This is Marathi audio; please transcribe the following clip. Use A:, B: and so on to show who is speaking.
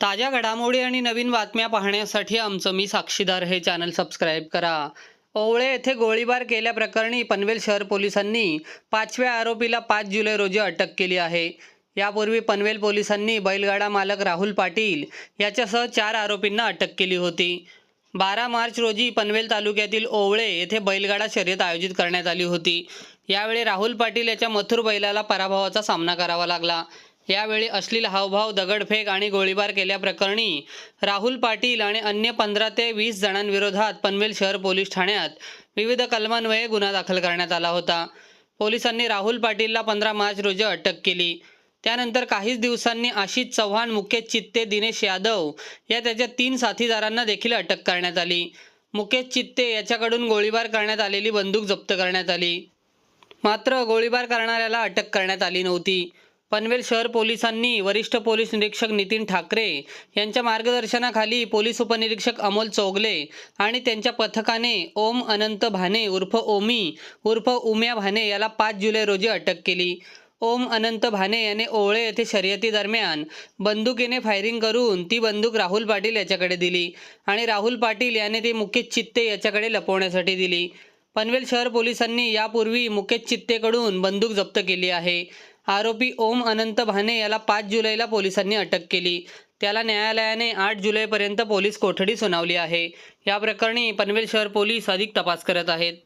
A: ताज्या घडामोडी आणि नवीन बातम्या पाहण्यासाठी आमचं मी साक्षीदार हे चॅनल सबस्क्राईब करा. ओवळे येथे गोळीबार केल्याप्रकरणी पनवेल शहर पोलिसांनी पाचव्या आरोपीला पाच जुलै रोजी अटक केली आहे. यापूर्वी पनवेल पोलिसांनी बैलगाडा मालक राहुल पाटील याच्यासह चार आरोपींना अटक केली होती. बारा मार्च रोजी पनवेल तालुक्यातील ओवळे येथे बैलगाडा शर्यत आयोजित करण्यात आली होती. यावेळी राहुल पाटील याच्या मथुर बैलाला पराभवाचा सामना करावा लागला. यावेळी अश्लील हावभाव दगडफेक आणि गोळीबार केल्याप्रकरणी राहुल पाटील आणि अन्य पंधरा ते वीस जणांविरोधात पनवेल शहर पोलीस ठाण्यात विविध कलमान्वये गुन्हा दाखल करण्यात आला होता. पोलिसांनी राहुल पाटीलला पंधरा मार्च रोजी अटक केली. त्यानंतर काहीच दिवसांनी आशिष चव्हाण मुकेश चित्ते दिनेश यादव या त्याच्या तीन साथीदारांना देखील अटक करण्यात आली. मुकेश चित्ते याच्याकडून गोळीबार करण्यात आलेली बंदूक जप्त करण्यात आली. मात्र गोळीबार करणाऱ्याला अटक करण्यात आली नव्हती. पनवेल शहर पोलिसांनी वरिष्ठ पोलीस निरीक्षक नितीन ठाकरे यांच्या मार्गदर्शनाखाली पोलीस उपनिरीक्षक अमोल चौगले आणि त्यांच्या पथकाने ओम अनंत भाने उर्फ ओमी उर्फ उम्या भाने याला पाच जुलै रोजी अटक केली. ओम अनंत भाने याने ओवळे येथे शर्यतीदरम्यान बंदुकीने फायरिंग करून ती बंदूक राहुल पाटील याच्याकडे दिली आणि राहुल पाटील याने ती मुकेश चित्ते याच्याकडे लपवण्यासाठी दिली. पनवेल शहर पोलिसांनी यापूर्वी मुकेश चित्तेकडून बंदूक जप्त केली आहे. आरोपी ओम अनंत भाने याला पाच जुलैला पोलिसांनी अटक केली. त्याला न्यायालयाने आठ जुलैपर्यंत पोलीस कोठडी सुनावली आहे. या प्रकरणी पनवेल शहर पोलीस अधिक तपास करत आहेत.